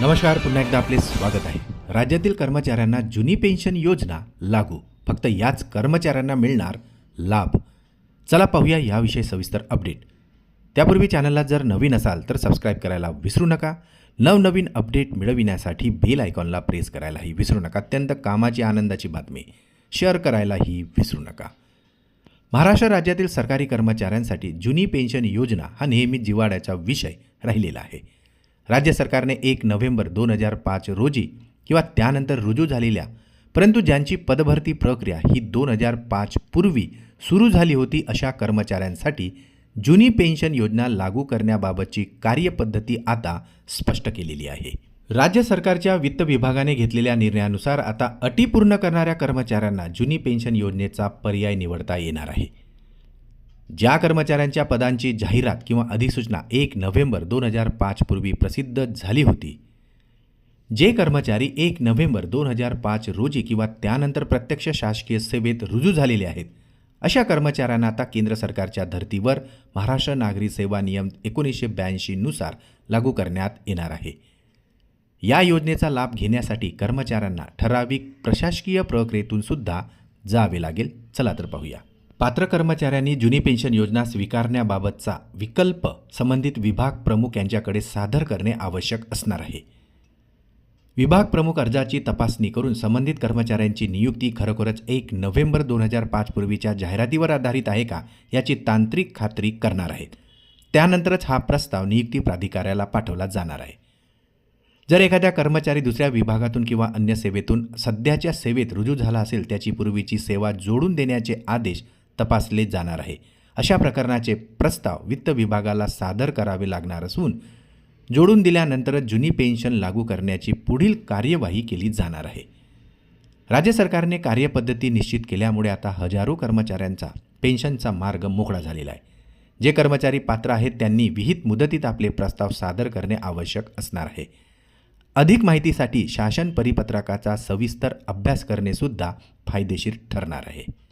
नमस्कार पुन्हा एकदा आपले स्वागत आहे. राज्यातील कर्मचाऱ्यांना जुनी पेन्शन योजना लागू. फक्त याच कर्मचाऱ्यांना मिळणार लाभ. चला पाहूया याविषयी सविस्तर अपडेट त्यापूर्वी चॅनलला जर नवीन असाल तर सबस्क्राईब करायला विसरू नका. नवनवीन अपडेट मिळविण्यासाठी बेल आयकॉनला प्रेस करायलाही विसरू नका. अत्यंत कामाची आनंदाची बातमी. शेअर करायलाही विसरू नका. महाराष्ट्र राज्यातील सरकारी कर्मचाऱ्यांसाठी जुनी पेन्शन योजना हा नेहमी जिवाड्याचा विषय राहिलेला आहे. राज्य सरकारने एक नोव्हेंबर दोन हजार पाच रोजी किंवा त्यानंतर रुजू झालेल्या परंतु ज्यांची पदभरती प्रक्रिया ही दोन हजार पाच पूर्वी सुरू झाली होती अशा कर्मचाऱ्यांसाठी जुनी पेन्शन योजना लागू करण्याबाबतची कार्यपद्धती आता स्पष्ट केलेली आहे. राज्य सरकारच्या वित्त विभागाने घेतलेल्या निर्णयानुसार आता अटी पूर्ण करणाऱ्या कर्मचाऱ्यांना जुनी पेन्शन योजनेचा पर्याय निवडता येणार आहे. ज्या कर्मचाऱ्यांच्या पदांची जाहिरात किंवा अधिसूचना एक नोव्हेंबर दोन हजार पाच पूर्वी प्रसिद्ध झाली होती जे कर्मचारी एक नोव्हेंबर दोन हजार पाच रोजी किंवा त्यानंतर प्रत्यक्ष शासकीय सेवेत रुजू झालेले आहेत अशा कर्मचाऱ्यांना आता केंद्र सरकारच्या धर्तीवर महाराष्ट्र नागरी सेवा नियम एकोणीसशे ब्याऐंशीनुसार लागू करण्यात येणार आहे. या योजनेचा लाभ घेण्यासाठी कर्मचाऱ्यांना ठराविक प्रशासकीय प्रक्रियेतून सुद्धा जावे लागेल. चला तर पाहूया. पात्र कर्मचाऱ्यांनी जुनी पेन्शन योजना स्वीकारण्याबाबतचा विकल्प संबंधित विभाग प्रमुख यांच्याकडे सादर करणे आवश्यक असणार आहे. विभाग प्रमुख अर्जाची तपासणी करून संबंधित कर्मचाऱ्यांची नियुक्ती खरोखरच एक नोव्हेंबर दोन हजार पाच पूर्वीच्या जाहिरातीवर आधारित आहे का याची तांत्रिक खात्री करणार आहेत. त्यानंतरच हा प्रस्ताव नियुक्ती प्राधिकाऱ्याला पाठवला जाणार आहे. जर एखाद्या कर्मचारी दुसऱ्या विभागातून किंवा अन्य सेवेतून सध्याच्या सेवेत रुजू झाला असेल त्याची पूर्वीची सेवा जोडून देण्याचे आदेश तपासले जाणार आहे. अशा प्रकरणाचे प्रस्ताव वित्त विभागाला सादर करावे लागणार असून जोडून दिल्यानंतरच जुनी पेन्शन लागू करण्याची पुढील कार्यवाही केली जाणार आहे. राज्य सरकारने कार्यपद्धती निश्चित केल्यामुळे आता हजारो कर्मचाऱ्यांचा पेन्शनचा मार्ग मोकळा झालेला आहे. जे कर्मचारी पात्र आहेत त्यांनी विहित मुदतीत आपले प्रस्ताव सादर करणे आवश्यक असणार आहे. अधिक माहितीसाठी शासन परिपत्रकाचा सविस्तर अभ्यास करणेसुद्धा फायदेशीर ठरणार आहे.